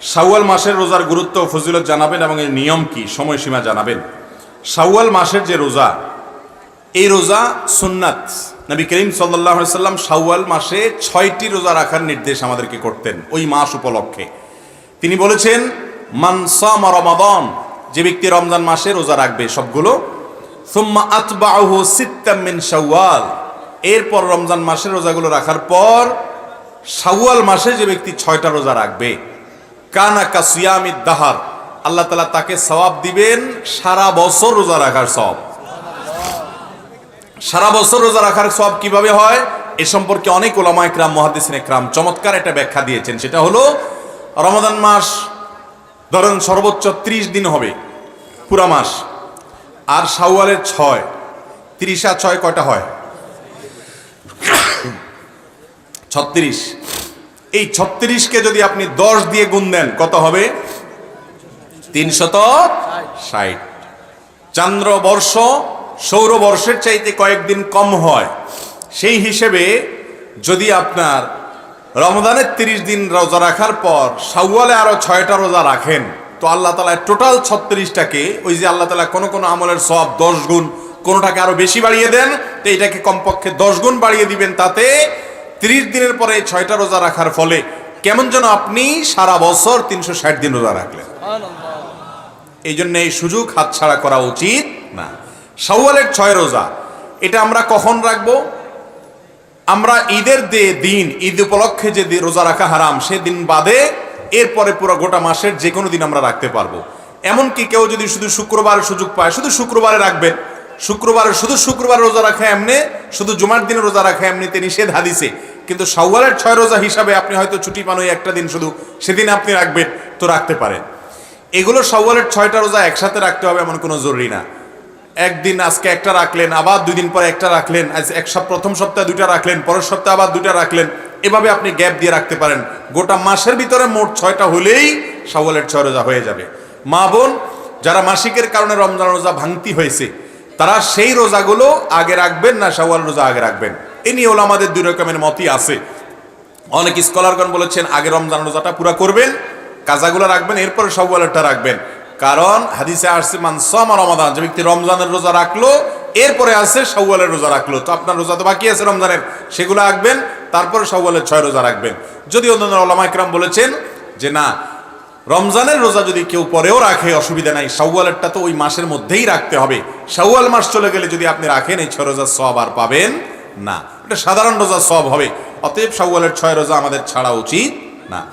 শাওয়াল মাসের রোজার গুরুত্ব ফজিলত জানাবেন এবং এর নিয়ম কি? সময়সীমা জানাবেন। শাওয়াল মাসের যে রোজা, এই রোজা সুন্নাত। নবী করিম সাল্লাম শাওয়াল মাসে ছয়টি রোজা রাখার নির্দেশ আমাদেরকে করতেন ওই মাস উপলক্ষে। তিনি বলেছেন মানসাম রমাদন যে ব্যক্তি রমজান মাসে রোজা রাখবে সবগুলো। সুম্মা আতবাহু সিত্তাম মিন শাওয়াল এরপর রমজান মাসের রোজাগুলো রাখার পর শাওয়াল মাসে যে ব্যক্তি ছয়টা রোজা রাখবে। কানা কাসিয়ামিদ দাহার। আল্লাহ তালা তাকে সবাব দিবেন সারা বছর রোজা রাখার সব সারা বছর রোজা রাখার সব কীভাবে হয়? এ সম্পর্কে অনেক ওলামা একরাম মহাদিসিন একরাম চমৎকার একটা ব্যাখ্যা দিয়েছেন। সেটা হলো রমাদান মাস ধরেন সর্বোচ্চ ত্রিশ দিন হবে, পুরা মাস। আর শাওয়ালের ছয়, তিরিশ আর ছয় কয়টা হয়? ছত্রিশ। এই ছত্রিশকে যদি আপনি দশ দিয়ে গুণ দেন, কত হবে? তিনশত ষাট। চান্দ্র বর্ষ সৌরবর্ষের চাইতে কয়েকদিন কম হয়। সেই হিসেবে যদি আপনার রমদানের তিরিশ দিন রোজা রাখার পর সাউয়ালে আরও ছয়টা রোজা রাখেন, তো আল্লাহ তালা টোটাল ছত্রিশটাকে ওই যে আল্লাহ তালা কোনো কোনো আমলের সব দশ গুণ, কোনোটাকে আরও বেশি বাড়িয়ে দেন, তো এটাকে কমপক্ষে দশ গুণ বাড়িয়ে দিবেন তাতে তিরিশ দিনের পরে ছয়টা রোজা রাখার ফলে কেমন যেন আপনি সারা বছর তিনশো ষাট দিন রোজা রাখলেন। এই জন্য এই সুযোগ হাতছাড়া করা উচিত না। শাওয়ালের ছয় রোজা, এটা আমরা কখন রাখব? আমরা ঈদের যে দিন, ঈদ উপলক্ষে যে রোজা রাখা হারাম সেদিন বাদে এরপরে পুরো গোটা মাসের যে কোনো দিন আমরা রাখতে পারব। এমনকি কেউ যদি শুধু শুক্রবারের সুযোগ পায়, শুধু শুক্রবারে রাখবেন। শুক্রবারে শুধু শুক্রবার রোজা রাখা এমনি, শুধু জুমার দিনে রোজা রাখা এমনিতে নিষেধ হাদিসে। কিন্তু শাওয়ালের ছয় রোজা হিসাবে আপনি হয়তো ছুটি পান ওই একটা দিন শুধু। সেদিন আপনি রাখবেন, তো রাখতে পারেন। এগুলো শাওয়ালের ছয়টা রোজা একসাথে রাখতে হবে এমন কোনো জরুরি না। একদিন আজকে একটা রাখলেন, আবার দুই দিন পরে একটা রাখলেন, আজ এক সপ্তাহ, প্রথম সপ্তাহে দুইটা রাখলেন, পরের সপ্তাহে আবার দুইটা রাখলেন, এভাবে আপনি গ্যাপ দিয়ে রাখতে পারেন। গোটা মাসের ভিতরে মোট ছয়টা হলেই শাওয়ালের ছয় রোজা হয়ে যাবে। মা বোন, যারা মাসিকের কারণে রমজান রোজা ভাঙতি হয়েছে, তারা সেই রোজাগুলো আগে রাখবেন না শাওয়াল রোজা আগে রাখবেন। এ নিয়ে হলো আমাদের দুই রকমের মতই আছে। অনেক স্কলারগণ বলেছেন, আগে রমজান রোজাটা পুরা করবেন, কাজাগুলো রাখবেন, এরপরে সওয়ালেরটা রাখবেন। কারণ হাদিসে আসছে, মান সমা রমাদান যে ব্যক্তি রমজানের রোজা রাখল, এরপরে আছে সওয়ালের রোজা রাখল। তো আপনার রোজা তো বাকি আছে রমজানের, সেগুলো রাখবেন, তারপরে সওয়ালের ছয় রোজা রাখবেন। যদি অন্যান্য ওলামা ইকরাম বলেছেন যে, না, রমজানের রোজা যদি কেউ পরেও রাখে, অসুবিধা নাই শাওয়ালেরটা তো ওই মাসের মধ্যেই রাখতে হবে। শাওয়াল মাস চলে গেলে যদি আপনি রাখেন, এই ছয় রোজার সব আর পাবেন না। এটা সাধারণ রোজা সব হবে। অতএব শাওয়ালের ছয় রোজা আমাদের ছাড়া উচিত না।